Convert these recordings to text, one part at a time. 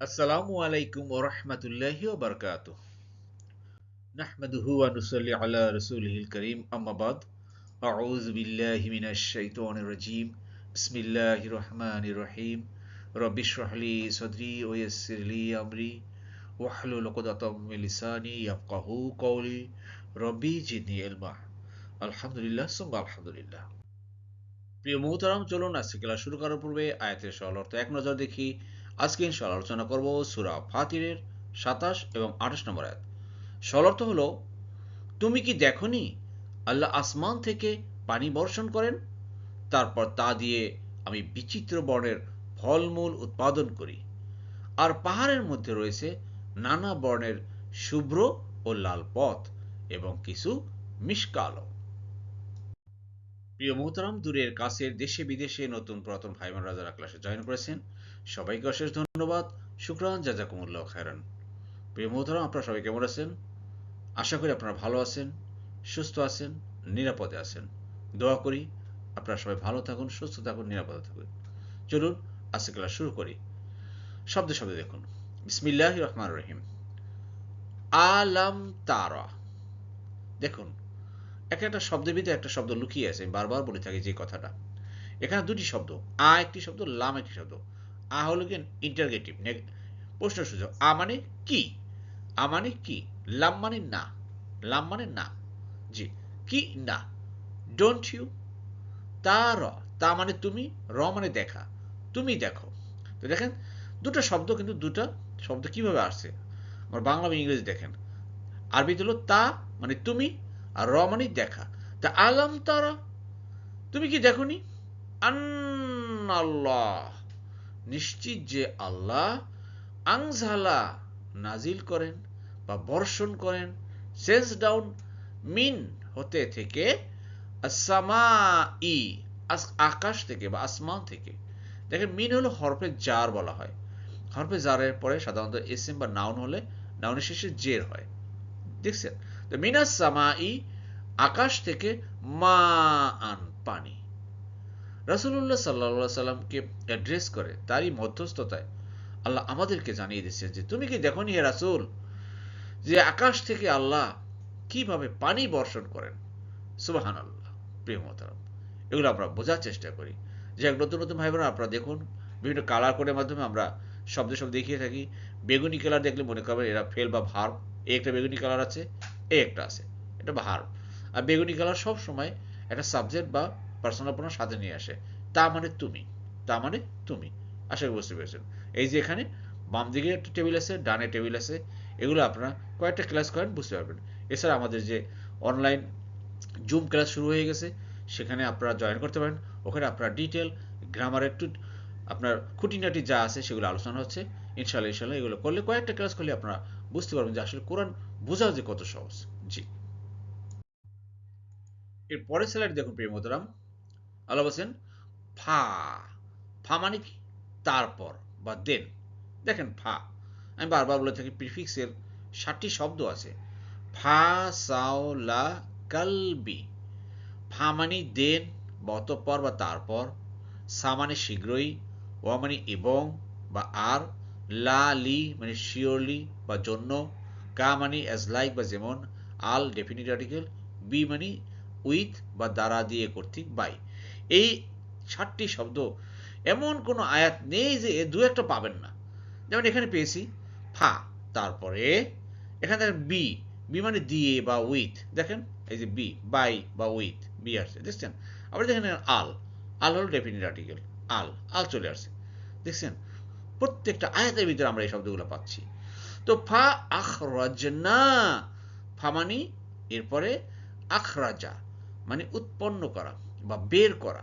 আসসালামু আলাইকুম ওরহমতুল্লাহি ওবরকাত নাহমাদুহু ওয়া নুসাল্লি আলা রাসূলিহিল কারীম আম্মা বাদ আউযু বিল্লাহি মিনাশ শাইতানির রাজীম বিসমিল্লাহির রহমানির রহিম রব্বি ইশরাহ লি সাদরি আমরি ওয়াহলুল উকদাতাম লিসানি ইয়াফকাহু কওলি রব্বি জিদনি ইলমা আলহামদুলিল্লাহ সুম্মা আলহামদুলিল্লাহ প্রিয় মুহতারাম, চলুন আজকে ক্লাস শুরু করার পূর্বে আয়াতের সরল অর্থ এক নজর দেখি। আজকে ইনশাআল্লাহ আলোচনা করব সূরা ফাতিরের সাতাশ এবং আঠাশ নম্বর আয়াত। সরল অর্থ হলো, তুমি কি দেখনি আল্লাহ আসমান থেকে পানি বর্ষণ করেন? তারপর তা দিয়ে আমি বিচিত্র বর্ণের ফলমূল উৎপাদন করি। আর পাহাড়ের মধ্যে রয়েছে নানা বর্ণের শুভ্র ও লাল পথ এবং কিছু মিষ্কালো। প্রিয় মোহতারাম, দূরের কাছের দেশে বিদেশে নতুন পুরাতন ভাই বোনরা ক্লাসে জয়েন করেছেন। সবাইকে অশেষ ধন্যবাদ। শুক্রান, জাজাকুমুল্লাহ খায়রান। প্রিয় মোহতারাম আপনারা সবাই কেমন আছেন? আশা করি আপনারা ভালো আছেন, সুস্থ আছেন, নিরাপদে আছেন। দোয়া করি আপনারা সবাই ভালো থাকুন, সুস্থ থাকুন, নিরাপদে থাকুন। চলুন আজকে ক্লাস শুরু করি। শব্দে শব্দে দেখুন। বিসমিল্লাহ রহমান রহিম। আলাম তারা। দেখুন, এক একটা শব্দের ভিতরে একটা শব্দ লুকিয়ে আছে। বারবার বলে থাকি যে কথাটা। এখানে দুটি শব্দ, আ একটি শব্দ, লাম একটি শব্দ। আ হলো কি ইন্টারগেটিভ প্রশ্ন সূচক আ মানে কি? আ মানে কি? লাম মানে না, লাম মানে না, জি, কি না? ডোন্ট ইউ তা, র, তা মানে তুমি, র মানে দেখা, তুমি দেখো। তো দেখেন, দুটো শব্দ কিন্তু দুটো শব্দ কীভাবে আসছে? আমার বাংলা বা ইংরেজি দেখেন। আরবিতে হলো তা মানে তুমি, আর র মানে দেখা। তা আলাম তারা, তুমি কি দেখনি? আল্লাহ নিশ্চিত যে আল্লাহ আংঝালা নাজিল করেন বা বর্ষণ করেন, সেন্স ডাউন মিন হতে থেকে আসামা ই আকাশ থেকে বা আসমান থেকে। দেখেন, মিন হলো হরফে জার বলা হয়। হরফে জারের পরে সাধারণত এসএম বা নাউন হলে নাউনের শেষে জের হয়। দেখছেন? তো মিনাস ই আকাশ থেকে মা আন পানি। রাসুল্লাহ সাল্লা সাল্লামকে অ্যাড্রেস করে তারই মধ্যস্থতায়। আল্লাহ আমাদেরকে জানিয়ে দিচ্ছেন যে, তুমি কি দেখো নি হে রাসুল যে আকাশ থেকে আল্লাহ কীভাবে পানি বর্ষণ করেন? সুবাহান আল্লাহ প্রিয় মতারাম এগুলো আমরা বোঝার চেষ্টা করি। যে এক নতুন নতুন ভাই বোন আপনারা দেখুন, বিভিন্ন কালার কোডের মাধ্যমে আমরা শব্দ সব দেখিয়ে থাকি। বেগুনি কালার দেখলে মনে করবেন এরা ফেল বা ভার এ একটা বেগুনি কালার আছে, এ একটা আছে, এটা ভার আর বেগুনি কালার সব সময় একটা সাবজেক্ট বা পার্সোনাল প্রোনাউন সাথে নিয়ে আসে। তা মানে তুমি। তা মানে তুমি। আশা করি বুঝতে পেরেছেন। এই যে এখানে বাম দিকে একটা টেবিল আছে, ডানে টেবিল আছে, এগুলো আপনারা কয়েকটা ক্লাস করেন, বুঝতে পারবেন। এছাড়া আমাদের যে অনলাইন জুম ক্লাস শুরু হয়ে গেছে, সেখানে আপনারা জয়েন করতে পারেন। ওখানে আপনারা ডিটেল গ্রামার একটু আপনার খুঁটিনাটি যা আছে, সেগুলো আলোচনা হচ্ছে। ইনশাল্লাহ ইনশাল্লাহ এগুলো করলে কয়েকটা ক্লাস করলে আপনারা বুঝতে পারবেন যে আসলে কোরআন বোঝাও যে কত সহজ। জি। এর পরের স্লাইড দেখুন, প্রিয় মোহতারাম। আল্লাহ বলছেন, ফা। ফা মানে কি? তারপর বা দেন। দেখেন ফা। আমি বারবার বলে থাকি, প্রিফিক্সের ষাটটি শব্দ আছে। ফা, সাও, লা, কালবি। ফা মানে দেন বা অতঃপর বা তারপর। সা মানে শীঘ্রই, ও মানে এবং বা আর। লা, লি মানে শিওরলি বা জন্য। কা মানে অ্যাজ লাইক বা যেমন। আল ডেফিনিট আর্টিকেল বি মানে উইথ বা দ্বারা দিয়ে কর্তৃক বাই এই ষাটটি শব্দ, এমন কোনো আয়াত নেই যে দু একটা পাবেন না। যেমন এখানে পেয়েছি, ফা, তারপরে এখানে দেখেন বি বি মানে দিয়ে বা উইথ। দেখেন, এই যে বি, বাই বা উইথ, বি আসছে, দেখছেন? আবার দেখেন আল আল হল ডেফিনিট আর্টিকেল আল আল চলে আসছে, দেখছেন? প্রত্যেকটা আয়াতের ভিতরে আমরা এই শব্দগুলো পাচ্ছি। তো ফা আখ না ফা মানি এরপরে আখরাজা মানে উৎপন্ন করা। বা বের করা।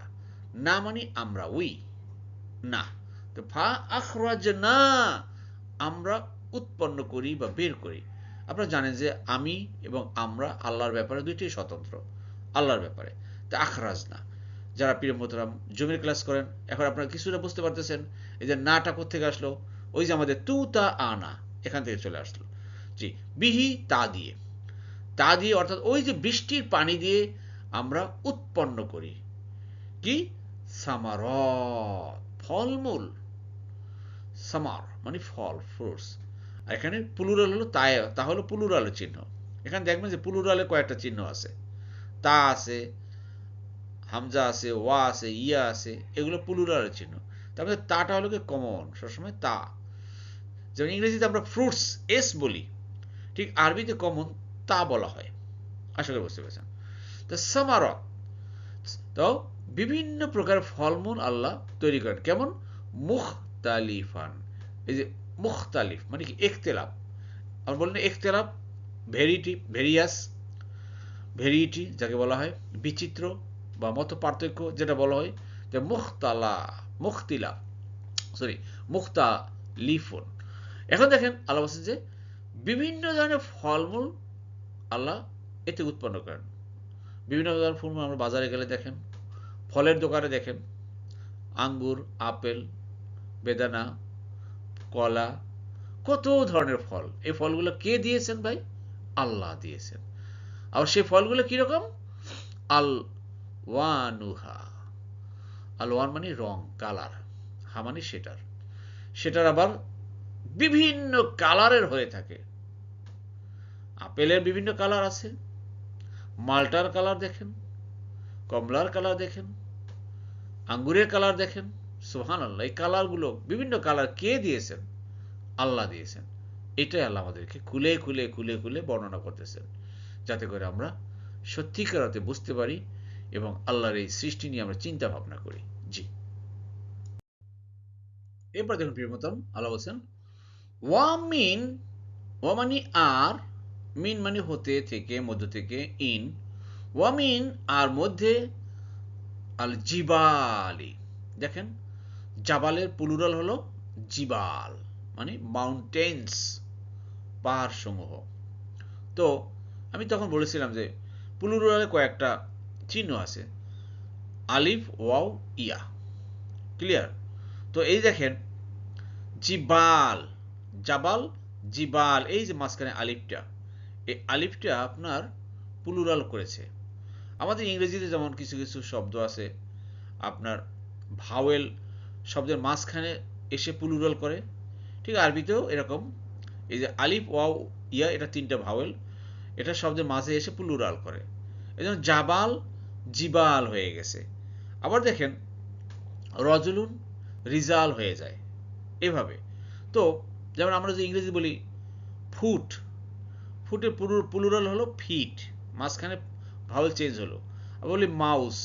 না মানে আমরা উই না। তো ফা আখরাজ না আমরা উৎপন্ন করি বা বের করি। আপনারা জানেন যে আমি এবং আমরা আল্লাহর ব্যাপারে দুইটাই স্বতন্ত্র। আল্লাহর ব্যাপারে। তা আখরাজ না যারা প্রিয় মোতরাম জমির ক্লাস করেন, এখন আপনারা কিছুটা বুঝতে পারতেছেন, এই যে নাটা কোথেকে আসলো? ওই যে আমাদের তু তা আনা, এখান থেকে চলে আসলো। জি, বিহি তা দিয়ে। তা দিয়ে অর্থাৎ ওই যে বৃষ্টির পানি দিয়ে আমরা উৎপন্ন করি। কি? সামারত, ফলমূল। সামার মানে ফল ফ্রুটস এখানে পুলুরাল হলো তাই তা হলো পুলুরালের চিহ্ন। এখানে দেখবেন যে পুলুরালে কয়েকটা চিহ্ন আছে। তা আছে, হামজা আছে, ওয়া আছে, ইয়া আছে, এগুলো পুলুরালের চিহ্ন। তারপরে তাটা হলো কি? কমন সবসময় তা। যেমন ইংরেজিতে আমরা ফ্রুটস এস বলি। ঠিক আরবিতে কমন তা বলা হয়। আশা করি বুঝতে পেরেছেন? তো তো বিভিন্ন প্রকার ফলমূল আল্লাহ তৈরি করেন। কেমন? মুখতালিফান। এই যে মুখতালিফ মানে কি একতেলাপ। আমরা বললেন একতেলাপ, ভেরিটি, ভেরিয়াস, ভেরিটি যাকে বলা হয়, বিচিত্র বা মত পার্থক্য যেটা বলা হয়, যে মুখতালা, মুখতিলা সরি মুক্তা লিফুন এখন দেখেন আল্লাহ বলছেন যে বিভিন্ন ধরনের ফলমূল আল্লাহ এতে উৎপন্ন করেন। বিভিন্ন ধরনের ফুল আমরা বাজারে গেলে দেখেন। ফলের দোকানে দেখেন। আঙ্গুর, আপেল, বেদানা, কলা, কত ধরনের ফল। এই ফলগুলো কে দিয়েছেন ভাই? আল্লাহ দিয়েছেন। আর সেই ফলগুলো কীরকম আল ওয়ানুহা আল ওয়ান মানে রং, কালার। হা মানে সেটার। সেটার আবার বিভিন্ন কালারের হয়ে থাকে। আপেলের বিভিন্ন কালার আছে। মালটার কালার দেখেন, কমলার কালার দেখেন, আঙ্গুরের কালার দেখেন সোহান আল্লাহ এই কালারগুলো বিভিন্ন কালার কে দিয়েছেন? আল্লাহ দিয়েছেন। এটাই আল্লাহ আমাদেরকে খুলে খুলে খুলে খুলে বর্ণনা করতেছেন, যাতে করে আমরা সত্যিকার অর্থে বুঝতে পারি এবং আল্লাহর এই সৃষ্টি নিয়ে আমরা চিন্তা ভাবনা করি। জি। এরপর দেখুন প্রিয় মতন আল্লাহ বলছেন, ওয়া মিন, ওয়া মানে আর মিন মানে হতে থেকে, মধ্য থেকে, ইন। ওয়া মিন, আর মধ্যে, আল জিবালি। দেখেন, জাবালের পুলুরাল হলো জিবাল মানে মাউন্টেন্স পাহাড় সমূহ তো, আমি তখন বলেছিলাম যে পুলুরালে কয়েকটা চিহ্ন আছে। আলিফ, ওয়াও, ইয়া। ক্লিয়ার তো এই দেখেন, জিবাল, জাবাল, জিবাল, এই যে মাঝখানে আলিফটা। এই আলিফটা আপনার পুলুরাল করেছে। আমাদের ইংরেজিতে যেমন কিছু কিছু শব্দ আছে, আপনার ভাওয়েল শব্দের মাঝখানে এসে পুলুরাল করে, ঠিক আরবিতেও এরকম। এই যে আলিফ, ওয়াও, ইয়া, এটা তিনটা ভাওয়েল এটা শব্দের মাঝে এসে পুলুরাল করে। এই জন্য জাবাল, জিবাল হয়ে গেছে। আবার দেখেন, রজলুন, রিজাল হয়ে যায়। এভাবে। তো যেমন আমরা যে ইংরেজি বলি, ফুট ফুটের পুলুরাল হলো ফিট মাঝখানে ভাওয়েল চেঞ্জ হলো। আবার বলি মাউস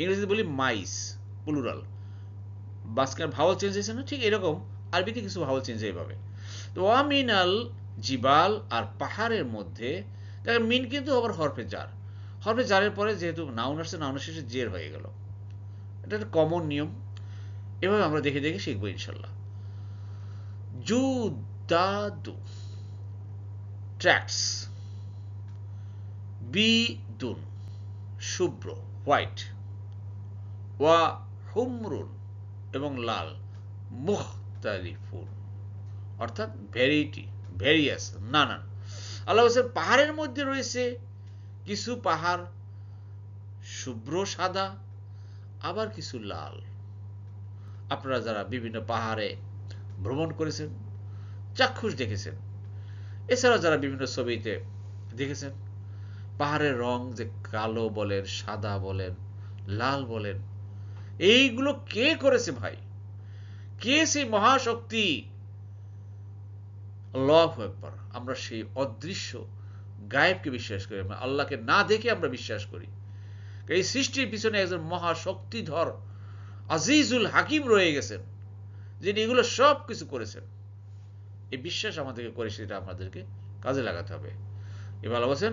ইংরেজিতে বলি মাইস পুলুরাল মাঝখানে ভাওয়াল চেঞ্জ হয়েছে না, ঠিক এরকম। আরবিতে কিছু ভাওয়াল চেঞ্জ এইভাবে তো ওয়ামিনাল জিবাল আর পাহাড়ের মধ্যে দেখেন মিন কিন্তু আবার হরফে জার হরফে জারের পরে যেহেতু নাউন আসছে নাউনের শেষে জের হয়ে গেল। এটা একটা কমন নিয়ম। এভাবে আমরা দেখে দেখে শিখব ইনশাল্লাহ। জুদাদু। ট্র্যাক্স বিদুন শুভ্র হোয়াইট ওয়া হুমরুন এবং লাল। মুখতালিফুন। অর্থাৎ ভ্যারিটি ভ্যারিয়াস নানান। আল্লাহ বলছেন, পাহাড়ের মধ্যে রয়েছে কিছু পাহাড়, শুভ্র সাদা, আবার কিছু লাল। আপনারা যারা বিভিন্ন পাহাড়ে ভ্রমণ করেছেন, চাক্ষুষ দেখেছেন। এছাড়া যারা বিভিন্ন ছবিতে দেখেছেন, পাহাড়ের রং যে কালো বলেন, সাদা বলেন, লাল বলেন, এইগুলো কে করেছে ভাই? কে সেই মহাশক্তি? আল্লাহ একবার আমরা সেই অদৃশ্য গায়েবকে বিশ্বাস করি। আল্লাহকে না দেখে আমরা বিশ্বাস করি। এই সৃষ্টির পিছনে একজন মহাশক্তিধর আজিজুল হাকিম রয়ে গেছেন, যিনি এগুলো সব কিছু করেছেন। এই বিশ্বাস আমাদেরকে করে, সেটা আমাদেরকে কাজে লাগাতে হবে। এবার বলছেন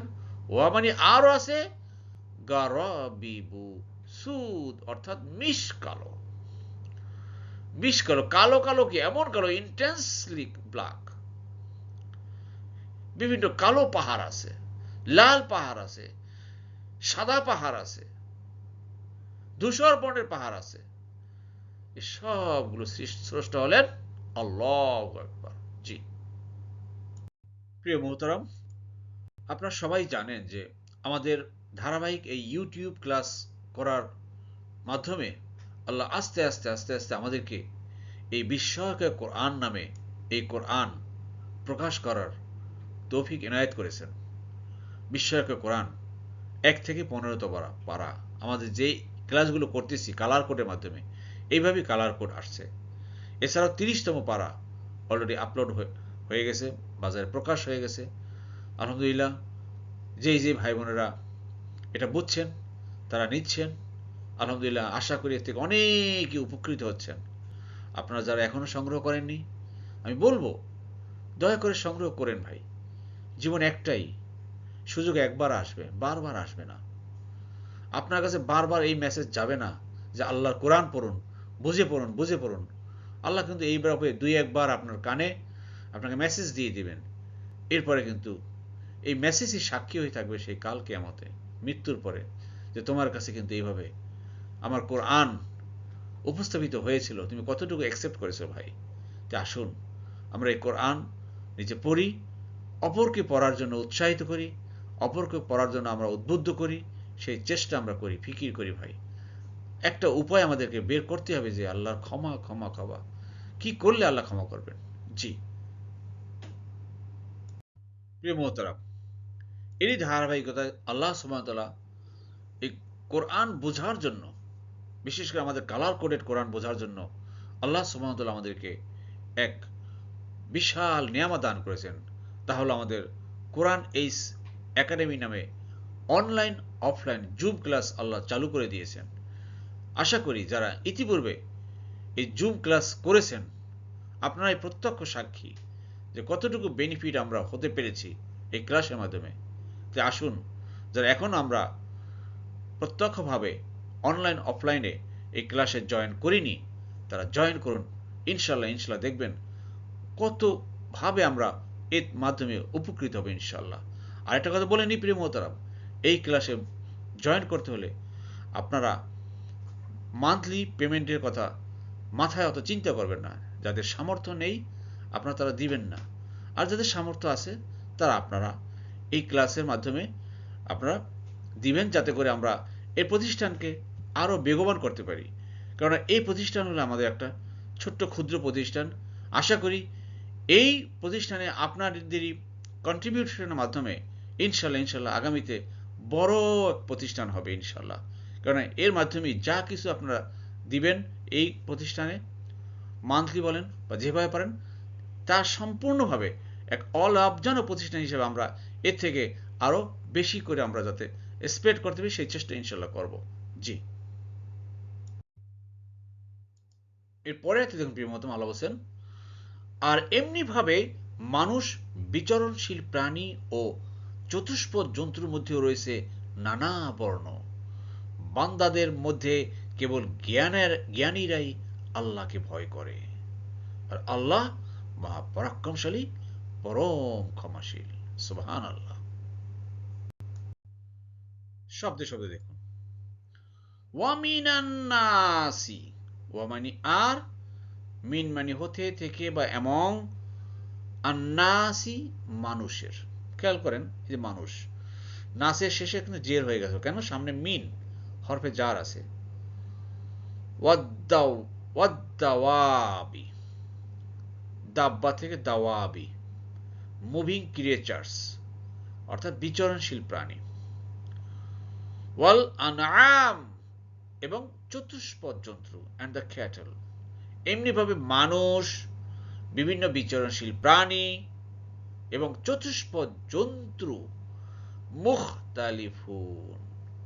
ওয়া মানে আরও আছে, গারবিবু সুদ, অর্থাৎ কালো। কালো কালো কি? এমন কালো ইন্টেন্সলি ব্ল্যাক বিভিন্ন কালো পাহাড় আছে, লাল পাহাড় আছে, সাদা পাহাড় আছে, ধূসর বর্ণের পাহাড় আছে। সবগুলো স্রষ্টা হলেন আল্লাহ একবার জি। প্রিয় মোহতারাম, আপনারা সবাই জানেন যে আমাদের ধারাবাহিক এই ইউটিউব ক্লাস করার মাধ্যমে আল্লাহ আস্তে আস্তে আস্তে আস্তে আমাদেরকে এই বিস্ময়কর কোরআন নামে এই কোরআন প্রকাশ করার তৌফিক এনায়েত করেছেন। বিস্ময়কর কোরআন এক থেকে পনেরোত পারা পারা। আমাদের যেই ক্লাসগুলো করতেছি কালার কোডের মাধ্যমে, এইভাবেই কালার কোড আসছে। এছাড়াও তিরিশতম পারা অলরেডি আপলোড হয়ে গেছে, বাজারে প্রকাশ হয়ে গেছে। আলহামদুলিল্লাহ, যেই যে ভাই বোনেরা এটা বুঝছেন, তারা নিচ্ছেন। আলহামদুলিল্লাহ, আশা করি এর থেকে অনেকে উপকৃত হচ্ছেন। আপনারা যারা এখনও সংগ্রহ করেননি, আমি বলব, দয়া করে সংগ্রহ করেন ভাই। জীবন একটাই, সুযোগ একবার আসবে, বারবার আসবে না। আপনার কাছে বারবার এই মেসেজ যাবে না যে আল্লাহর কোরআন পড়ুন, বুঝে পড়ুন বুঝে পড়ুন। আল্লাহ কিন্তু এই ব্যাপারে দুই একবার আপনার কানে আপনাকে মেসেজ দিয়ে দিবেন। এরপরে কিন্তু এই মেসেজই সাক্ষী হয়ে থাকবে সেই কাল কেয়ামতে, মৃত্যুর পরে। যে তোমার কাছে কিন্তু এইভাবে আমার কোরআন উপস্থাপিত হয়েছিল, তুমি কতটুকু অ্যাকসেপ্ট করেছ ভাই? যে আসুন, আমরা এই কোরআন নিজে পড়ি, অপরকে পড়ার জন্য উৎসাহিত করি, অপরকে পড়ার জন্য আমরা উদ্বুদ্ধ করি, সেই চেষ্টা আমরা করি, ফিকির করি ভাই। একটা উপায় আমাদেরকে বের করতে হবে যে আল্লাহর ক্ষমা ক্ষমা ক্ষমা। কি করলে আল্লাহ ক্ষমা করবেন? জি। প্রিয় মোহতারাম, এরই ধারাবাহিকতায় আল্লাহ সুবাহতাল্লাহ এই কোরআন বোঝার জন্য, বিশেষ করে আমাদের কালার কোডেড কোরআন বোঝার জন্য আল্লাহ সুবাহতাল্লাহ আমাদেরকে এক বিশাল নিয়ামা দান করেছেন। তা হলো আমাদের কোরআন এইস একাডেমি নামে online offline zoom class Allah চালু করে দিয়েছেন। আশা করি যারা ইতিপূর্বে এই জুম ক্লাস করেছেন, আপনারা এই প্রত্যক্ষ সাক্ষী যে কতটুকু বেনিফিট আমরা হতে পেরেছি এই ক্লাসের মাধ্যমে। যে আসুন, যারা এখন আমরা প্রত্যক্ষভাবে অনলাইন অফলাইনে এই ক্লাসে জয়েন করিনি, তারা জয়েন করুন। ইনশাল্লাহ ইনশাল্লাহ দেখবেন কতভাবে আমরা এর মাধ্যমে উপকৃত হবে ইনশাল্লাহ আর একটা কথা বলে নি প্রিয় মোহতারাম, এই ক্লাসে জয়েন করতে হলে আপনারা মান্থলি পেমেন্টের কথা মাথায় অত চিন্তা করবেন না। যাদের সামর্থ্য নেই, আপনারা তারা দিবেন না। আর যাদের সামর্থ্য আছে, তারা আপনারা এই ক্লাসের মাধ্যমে আপনারা দিবেন যাতে করে আমরা এই প্রতিষ্ঠানকে আরও বেগবান করতে পারি। কেননা এই প্রতিষ্ঠান হলো আমাদের একটা ছোট্ট ক্ষুদ্র প্রতিষ্ঠান। আশা করি এই প্রতিষ্ঠানে আপনাদেরই কন্ট্রিবিউশনের মাধ্যমে ইনশাল্লাহ ইনশাল্লাহ আগামীতে বড় প্রতিষ্ঠান হবে ইনশাল্লাহ। কারণ এর মাধ্যমে যা কিছু আপনারা দিবেন এই প্রতিষ্ঠানে। মান্থলি বলেন বা যেভাবে পারেন, তা সম্পূর্ণভাবে এক অলাভজনক প্রতিষ্ঠান হিসেবে আমরা এর থেকে আরও বেশি করে আমরা যাতে স্প্রেড করতে পারি, সেই চেষ্টা ইনশাল্লাহ করব। জি। এরপরে একটি দেখুন প্রিয় মতম আল্লাহ বলছেন, আর এমনিভাবে মানুষ বিচরণশীল প্রাণী ও চতুষ্পদ জন্তুর মধ্যেও রয়েছে নানা বর্ণ। বান্দাদের মধ্যে কেবল জ্ঞানের, জ্ঞানীরাই আল্লাহকে ভয় করে। আর আল্লাহ মহাপরাক্রমশালী, পরম ক্ষমাশীল। সুবহান আল্লাহ শব্দে শব্দে দেখুন। ওয়ামিনান্নাসি ওয়ামানি আর, মিন মানে হতে থেকে বা এমং আন্নাসি, মানুষের। খেয়াল করেন যে মানুষ। নাসের শেষে কিন্তু জের হয়ে গেছে। কেন? সামনে মিন, হরফে জার আছে। দাব্বা থেকে দাওয়াবি, মুভিং ক্রিয়েচার্স, অর্থাৎ বিচরণশীল প্রাণী। ওয়াল আনআম এবং চতুষ্পদ জন্তু অ্যান্ড দ্য ক্যাটল এমনিভাবে মানুষ, বিভিন্ন বিচরণশীল প্রাণী, এবং চতুষ্পদ জন্তু মুখতালিফুন,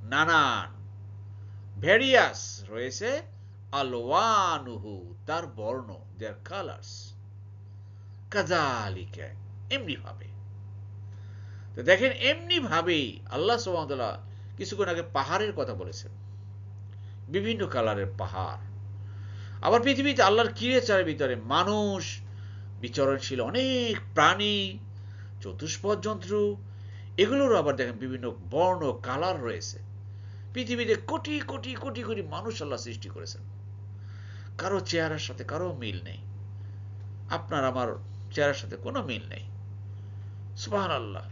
নানান, ভেরিয়াস রয়েছে আলোয়ানুহু, তার বর্ণ দেয়ার কালার্স কাজালিকা এমনি ভাবে। তো দেখেন, এমনি ভাবেই আল্লাহ সুবহানাহু কিছুক্ষণ আগে পাহাড়ের কথা বলেছেন। বিভিন্ন কালারের পাহাড়। আবার পৃথিবীতে আল্লাহর ক্রিয়েচারের ভিতরে মানুষ, বিচরণশীল অনেক প্রাণী, চতুষ্পদ যন্ত্র এগুলোরও আবার দেখেন বিভিন্ন বর্ণ, কালার রয়েছে। পৃথিবীতে কোটি কোটি কোটি কোটি মানুষ আল্লাহ সৃষ্টি করেছেন। কারও চেহারার সাথে কারও মিল নেই। আপনার, আমার চেহারার সাথে কোনো মিল নেই। সুবাহ আল্লাহ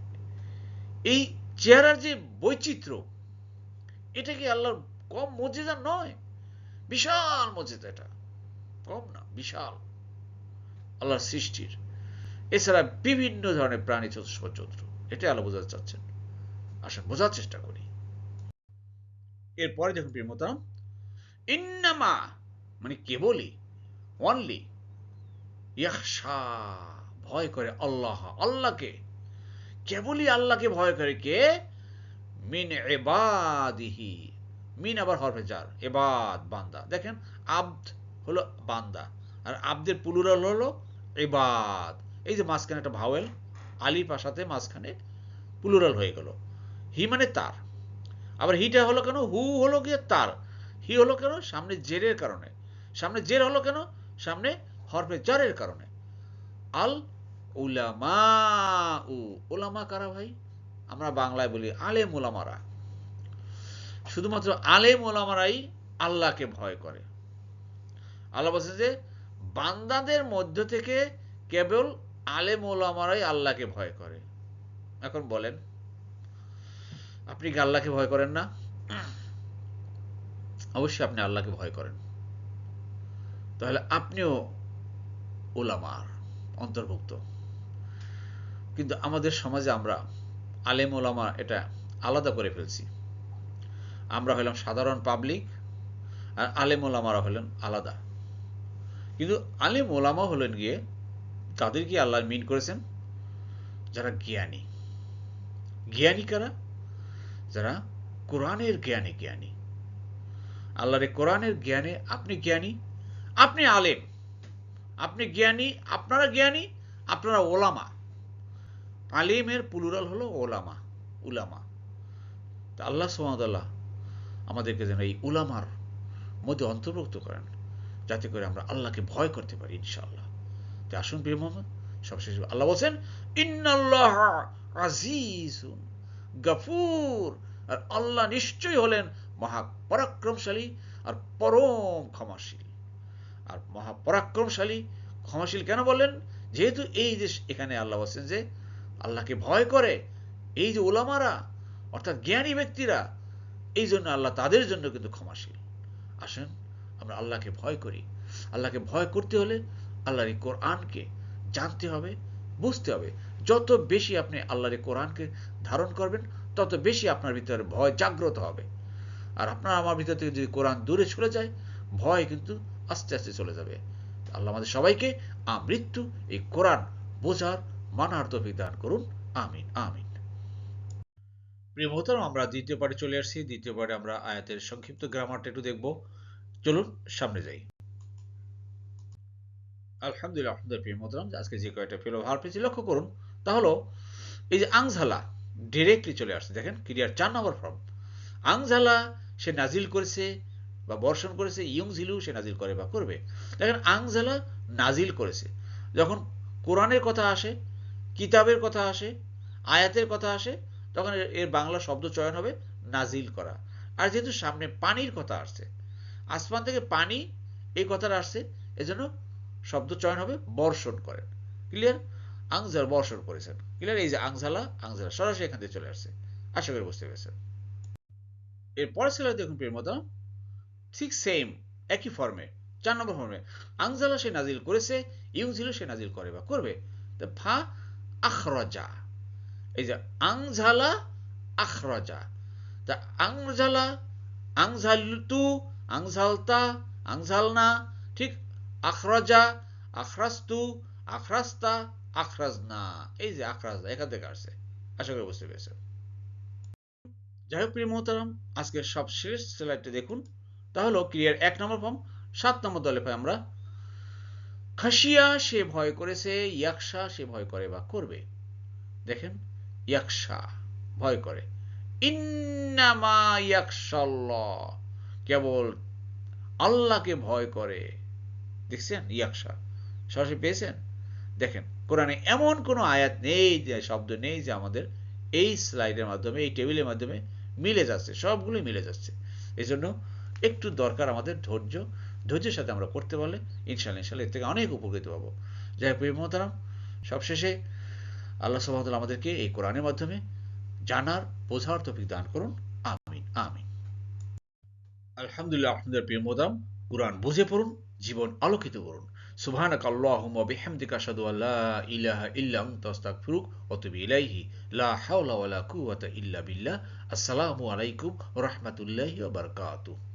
এই চেহারার যে বৈচিত্র্য, এটা কি আল্লাহর কম মজেদা নয়? বিশাল মজেদা এটা। কম না, বিশাল। আল্লাহর সৃষ্টির। এছাড়া বিভিন্ন ধরনের প্রাণী চতুষ্পদ জন্তু এটাই আলো বোঝাতে চাচ্ছেন। আসেন, বোঝার চেষ্টা করি। এরপরে দেখুন প্রিয়মতাম ইন্নামা মানে কেবলই অনলি ইয়াখশা ভয় করে আল্লাহ, আল্লাহকে, কেবলই আল্লাহকে ভয় করে কে? মিন এবাদিহি মিন আবার হরফে যার এবাদ বান্দা। দেখেন, আব্দ হলো বান্দা, আর আব্দের পুলুরাল হলো এবাদ এই যে মাঝখানে একটা ভাওয়েল আলি পাশাতে মাঝখানে পুলুরাল হয়ে গেল। হি মানে তার। আবার হিটা হলো কেন? হু হলো গিয়ে তার। হি হলো কেন? সামনে জেরের কারণে। সামনে জের হলো কেন? সামনে হরফে জারের কারণে। আল উলামা উ। ওলামা কারা ভাই? আমরা বাংলায় বলি আলেম ওলামারা শুধুমাত্র আলেম ওলামারাই আল্লাহকে ভয় করে। আল্লাহ বলছে যে, বান্দাদের মধ্য থেকে কেবল আলেম ওলামারাই আল্লাহকে ভয় করে। এখন বলেন, আপনি কি আল্লাহকে ভয় করেন না? অবশ্যই আপনি আল্লাহকে ভয় করেন। তাহলে আপনিও ওলামার, অন্তর্ভুক্ত। কিন্তু আমাদের সমাজে আমরা আলেম ওলামা এটা আলাদা করে ফেলছি। আমরা হলাম সাধারণ পাবলিক আর আলেম ওলামারা হলেন আলাদা। কিন্তু আলেম ওলামা হলেন গিয়ে তাদের কি আল্লাহ মিন করেছেন? যারা জ্ঞানী। জ্ঞানী কারা? যারা কোরআনের জ্ঞানে জ্ঞানী। আল্লাহর কোরআনের জ্ঞানে আপনি জ্ঞানী আপনি আলেম। আপনি জ্ঞানী, আপনারা জ্ঞানী, আপনারা ওলামা। আলিমের পুলুরাল হলো ওলামা, উলামা। তা আল্লাহ সোহাদাল্লাহ আমাদেরকে যেন এই উলামার মধ্যে অন্তর্ভুক্ত করেন, যাতে করে আমরা আল্লাহকে ভয় করতে পারি, ইনশাআল্লাহ। তো আসুন, প্রিয় মোহাম্মদ সবশেষে আল্লাহ বলছেন, ইন্নাল্লাহ আজিজুন গাফুর। আর আল্লাহ নিশ্চয়ই হলেন মহাপরাক্রমশালী আর পরম ক্ষমাশীল। আর মহাপরাক্রমশালী, ক্ষমাশীল কেন বললেন? যেহেতু এই যে এখানে আল্লাহ বলছেন যে, আল্লাহকে ভয় করে এই যে ওলামারা, অর্থাৎ জ্ঞানী ব্যক্তিরা, এই জন্য আল্লাহ তাদের জন্য কিন্তু ক্ষমাশীল। আসেন, আমরা আল্লাহকে ভয় করি। আল্লাহকে ভয় করতে হলে আল্লাহর এই কোরআনকে জানতে হবে, বুঝতে হবে। যত বেশি আপনি আল্লাহর এই কোরআনকে ধারণ করবেন, তত বেশি আপনার ভিতরে ভয় জাগ্রত হবে। আর আপনার আমার ভিতর থেকে যদি কোরআন দূরে চলে যায়, ভয় কিন্তু আস্তে আস্তে চলে যাবে। আল্লাহ আমাদের সবাইকে আমৃত্যু এই কোরআন বোঝার, মানার তফিক দান করুন। আমিন আমিন। প্রিয় আমরা দ্বিতীয় পার্টে চলে আসছি। দ্বিতীয় পার্টে আমরা আয়াতের সংক্ষিপ্ত গ্রামারটা একটু দেখব। চলুন, সামনে যাই। আলহামদুলিল্লাহ আলহামদুলিল্লাহ, প্রিয় আজকে যে কয়েকটা ফেলো ভার পেয়েছি, লক্ষ্য করুন। তাহলে এই যে আংঝালা ডিরেক্টলি চলে আসছে, দেখেন ক্রিয়ার চার নম্বর ফর্ম আংঝালা সে নাজিল করেছে বা বর্ষণ করেছে, ইয়ং ঝিলু সে নাজিল করে বা করবে। দেখেন আংঝালা নাজিল করেছে। যখন কোরআনের কথা আসে, কিতাবের কথা আসে, আয়াতের কথা আসে, তখন এর বাংলা শব্দ চয়ন হবে নাজিল করা। আর যেহেতু সামনে পানির কথা আসছে, আসমান থেকে পানি এই কথাটা আসছে, এজন্য শব্দ চয়ন হবে বর্ষণ করেন। ক্লিয়ার আংজাল বর্ষণ করেছেন। ক্লিয়ার এই যে আংঝালা আংঝালা সরাসরি এখান থেকে চলে আসছে। আশা করি বুঝতে পেরেছেন। এরপরে ছিল দেখুন প্রিয় মতো ঠিক সেম একই ফর্মে চার নম্বর ফর্মে আংজালা সে নাজিল করেছে ইউজিল সে নাজিল করে বা করবে। ফা আখরজা। এই যে আংঝালা আখরজা। তা আংঝালা আংঝালতু আংঝালতা আংঝালনা ঠিক আখরাজা আখরাস্তু আখরাস্তা আখরাজনা। এই যে আখরাজনা, এখান থেকে আসছে। আশা করি বুঝতে পেরেছেন। যাই হোক, প্রিয় মোহতারাম, আজকের সব শেষ স্লাইডটা দেখুন। তাহলে ক্রিয়ার এক নম্বর ফর্ম সাত নম্বর দলে পাই আমরা। খাসিয়া সে ভয় করেছে, ইয়াকশা সে ভয় করে বা করবে। দেখেন, ইয়াকশা ভয় করে। ইন্নামা ইয়াকশাল্লাহ, কেবল আল্লাহকে ভয় করে। দেখছেন, ইয়াকশা। সরাসরি পেয়েছেন? দেখেন, কোরআনে এমন কোনো আয়াত নেই, যে শব্দ নেই, যে আমাদের এই স্লাইডের মাধ্যমে, এই টেবিলের মাধ্যমে মিলে যাচ্ছে, সবগুলোই মিলে যাচ্ছে। এই জন্য একটু দরকার আমাদের, ধৈর্য। ধৈর্যের সাথে আমরা করতে পারলে ইনশাল্লাহ ইনশাল্লাহ এর থেকে অনেক উপকৃত পাবো যাই হোক মহতারাম, সবশেষে আল্লাহ সবাহতাল আমাদেরকে এই কোরআনের মাধ্যমে জানার, বোঝার তফিক দান করুন। আমিন আমিন। আলহামদুলিল্লাহ আলহামদুলিল্লাহ, প্রিয় মোদাম কোরআন বুঝে পড়ুন, জীবন আলোকিত করুন। সুবহানাক আল্লাহুম্মা বিহামদিকা আশহাদু আল্লা ইলাহা ইল্লা আনতা, আস্তাগফিরুক ওয়া ইলাইহি। লা হাওলা ওয়ালা কুওয়াতা ইল্লা বিল্লাহ। আসসালামু আলাইকুম রাহমাতুল্লাহি ওয়া বারাকাতুহু।